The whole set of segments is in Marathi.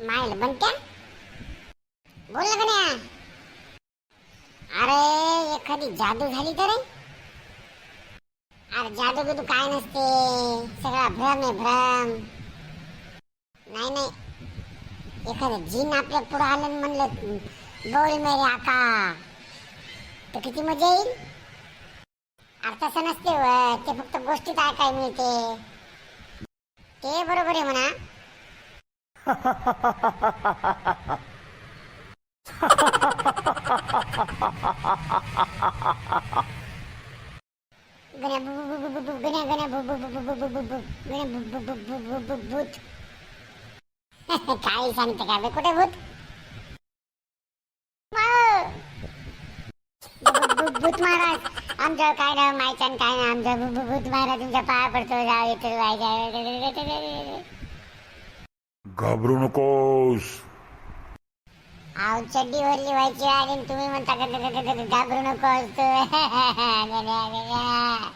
मायल बनत्या बोल ना गण्या. अरे एखादी जादू झाली तर? अरे जादू बिदू काय नसते. सगळा भ्रम आहे भ्रम. नाही नाही. एखादं जीन आपल्या पुढं आलं म्हणलं बोल मेरे आका. तर किती मजा येईल? अरे तसं नसते ते फक्त गोष्टीत ऐकाय मिळते. ते बरोबर आहे म्हणा. भूत काय सांगते का बे कुठे भूत भूत महाराज आमचं काय ना मायचं काय ना आमचं भूत महाराज तुमच्या पाया पडतो जाऊ येतो जायचं घाबरू नकोस. चड्डी भरली व्हायची आणि तुम्ही म्हणता ग- ग- ग- ग- घाबरू नको असतो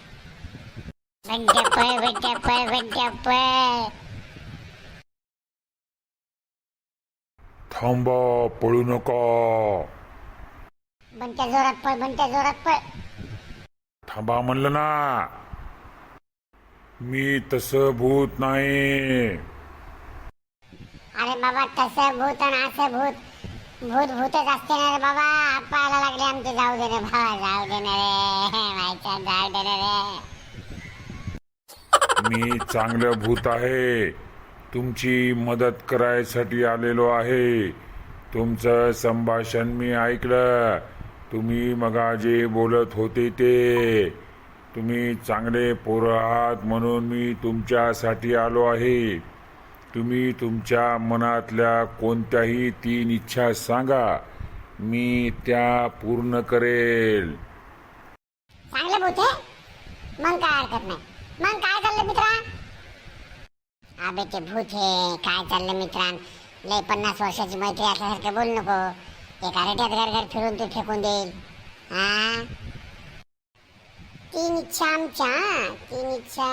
बंट्या पळ बंट्या पळ बंट्या पळ. थांबा पळू नका. बंट्या जोरात पळ बंट्या जोरात पळ. थांबा म्हणलं ना. मी तसं भूत नाही. अरे बाबा तसं भूत आणि असं भूत. भूत भूतच असते ना रे बाबा. आपायला लागले आमचे जाऊ दे रे बाबा जाऊ दे ना रे. माहिती जाऊ दे ना रे. मी चांगलं भूत आहे. तुमची मदत करायसाठी आलेलो आहे. तुमचं संभाषण मी ऐकलं. तुम्ही मगा जे बोलत होते ते. तुम्ही चांगले पोरं आहात म्हणून मी तुमच्यासाठी आलो आहे. तुम्ही तुमच्या मनातल्या कोणत्याही तीन इच्छा सांगा. मी त्या पूर्ण करेल. चांगलं बोलते मग काय हरकत नाही. मग काय चाललं मित्रा? अबे ते भूत हे काय चाललं मित्रां? लय पन्नास वर्षाची मैत्री असल्यासारखं बोल नको. एका रेट्यात घर घर फिरून तू फेकून देईल. हा तीन इच्छा आमच्या. तीन इच्छा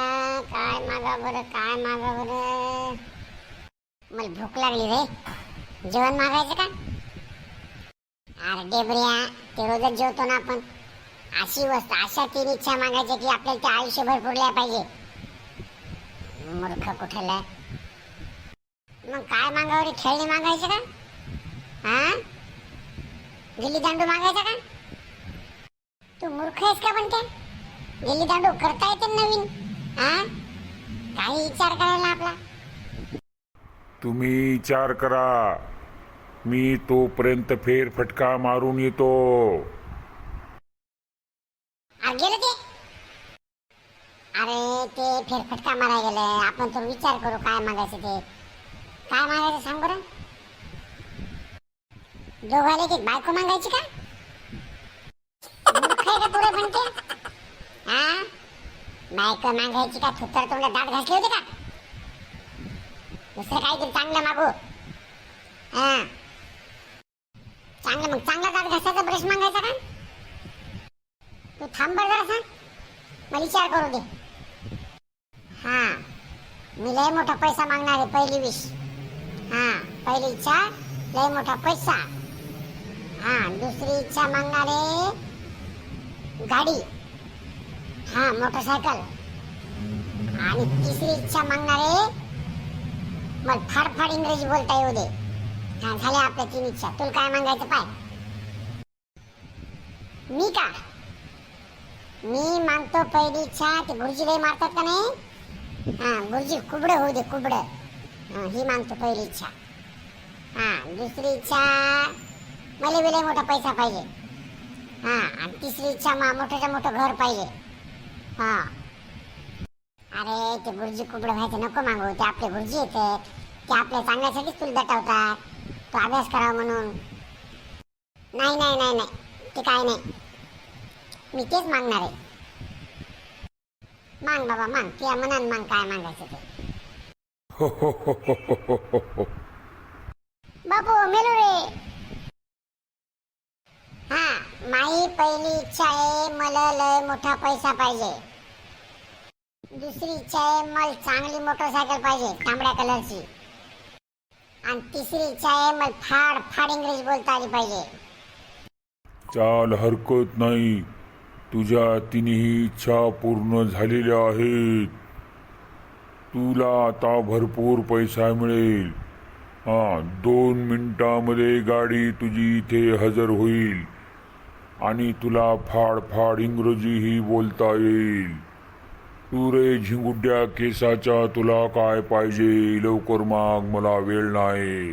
काय मागा बरं काय मागा बरं? मला भूक लागली रे. जेवण मागायचं का? अरे डेबऱ्या ते रोजच जेवतो ना आपण. अशी वस्तू अशा तीन इच्छा मागायच्या की आपल्याला ते आयुष्यभर पुरल्या पाहिजे. मूर्ख कुठला? मग काय मागावर खेळणी मागायचं का? हा गिल्ली दांडू मागायचा का? तू मूर्ख आहेस का पण ते? गिल्ली दांडू करता येते ना नवीन. हा काही विचार करायला आपला. तुम्ही विचार करा. मी तोपर्यंत फेर फटका मारून येतो. गेलं ते? अरे ते फेरफटका मारा गेलं. आपण तर विचार करू काय मागायचं ते. काय मागायचं सांग बरं? दोघाले एक बायको मागायची का? मूर्ख आहे का पुरे म्हणते? हा बायको मागायची का? थुत्तर तोंडात दाट घासले होती का? दुसरं काहीतरी चांगलं मागू. हा. चांगलं मग चांगला दात घासायचा ब्रश मागायचा का? तू थांब बरं जरा मला विचार करू दे. हा. मी लय मोठा पैसा मागणार आहे पहिली विश हा. पहिली इच्छा लय मोठा पैसा. हा. दुसरी इच्छा मागणार आहे गाडी. हा मोटरसायकल आणि तिसरी इच्छा मागणार आहे मग फार फार इंग्रजी बोलता येऊ दे. हा झाल्या आपल्या तीन इच्छा. तुला काय मागायचं पाय? मी का? मी मानतो पहिली इच्छा ते गुरुजी लय मारतात का नाही? हा गुरुजी कुबड होऊ दे कुबड. हा, ही मानतो पहिली इच्छा. हा दुसरी इच्छा मला विलय मोठा पैसा पाहिजे. हा आणि तिसरी इच्छा मोठ्याच्या मोठं घर पाहिजे. हा. अरे ते गुरुजी कुठलं व्हायचं नको मागू. ते आपले गुरुजी येते. ते आपल्या चांगल्यासाठीच तुला दटवतात. तो अभ्यास करावा म्हणून. नाही नाही नाही नाही. ते काय नाही. मी तेच मागणार आहे. मांग बाबा मांग. ते म्हणा मांग काय मागायचं ते. हो, हो, हो, बापू मेलो रे. हा माई पहिली इच्छा आहे मला लय मोठा पैसा पाहिजे. दुसरी इच्छा आहे मला चांगली मोटरसायकल पाहिजे तांबड्या कलरची. आणि तिसरी इच्छा आहे मला फाड फाड इंग्लिश बोलता आली पाहिजे. चाल हरकत नाही. तुझ्या तिन्ही इच्छा पूर्ण झालेल्या आहेत. तुला आता भरपूर पैसा मिळेल. हा दोन मिनिटामध्ये गाडी तुझी इथे हजर होईल. आणि तुला फाड फाड इंग्रजीही बोलता येईल. तू रे झिंगुड्या केसाच्या तुला काय पाहिजे? लवकर माग मला वेळ नाही.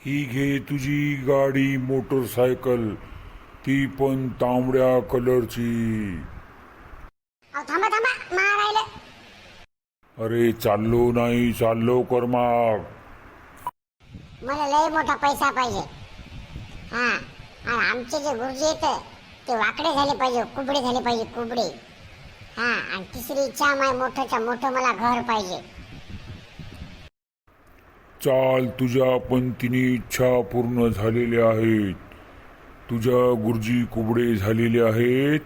ही घे तुझी गाडी मोटरसायकल ती पण तांबड्या कलरची. अहो थांबा थांबा मारायला. अरे चाललो नाही चाललो कर माग. मला लय मोठा पैसा पाहिजे. हा आणि आमचे जे गुरुजी आहेत ते वाकडे झाले पाहिजे कुबडे झाले पाहिजे कुबडे. आणि तिसरी इच्छा माय मोठंच्या मोठं मला घर पाहिजे. चाल तुझ्या पण तिन्ही इच्छा पूर्ण झालेल्या आहेत. तुझ्या गुरुजी कुबडे झालेले आहेत.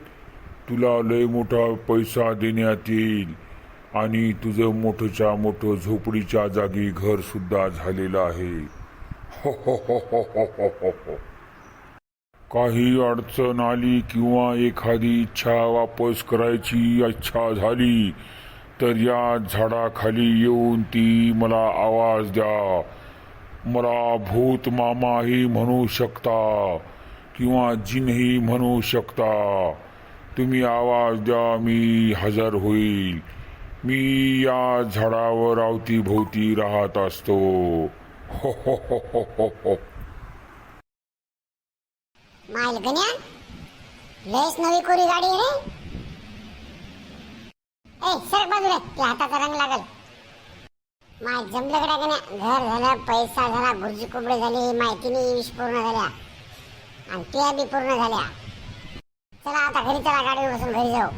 तुला लय मोठा पैसा देण्यात येईल. आणि तुझं मोठंच्या मोठं झोपडीच्या जागी घरसुद्धा झालेलं आहे. हो हो हो हो हो हो हो. काही अडचण आली किंवा एखादी इच्छा वापस करायची इच्छा झाली तर या झाडाखाली येऊन ती मला आवाज द्या. मला भूत मामाही म्हणू शकता किंवा जिनही म्हणू शकता. तुम्ही आवाज द्या मी हजर होईल. मी या झाडावर अवतीभोवती राहत असतो. हो हो हो हो हो हो. मायल गण्या. लयच नवी कोरी गाडी रे. ए सर बाजूला. ते हाताचा रंग लागल. माय जमलं गड्या गण्या. घर झालं पैसा झाला गुरुजी कुबडे झाले माहितीने इंग्लिश पूर्ण झाल्या. आणि त्या बी पूर्ण झाल्या. चला आता घरी चला गाडी बसून घरी जाऊ.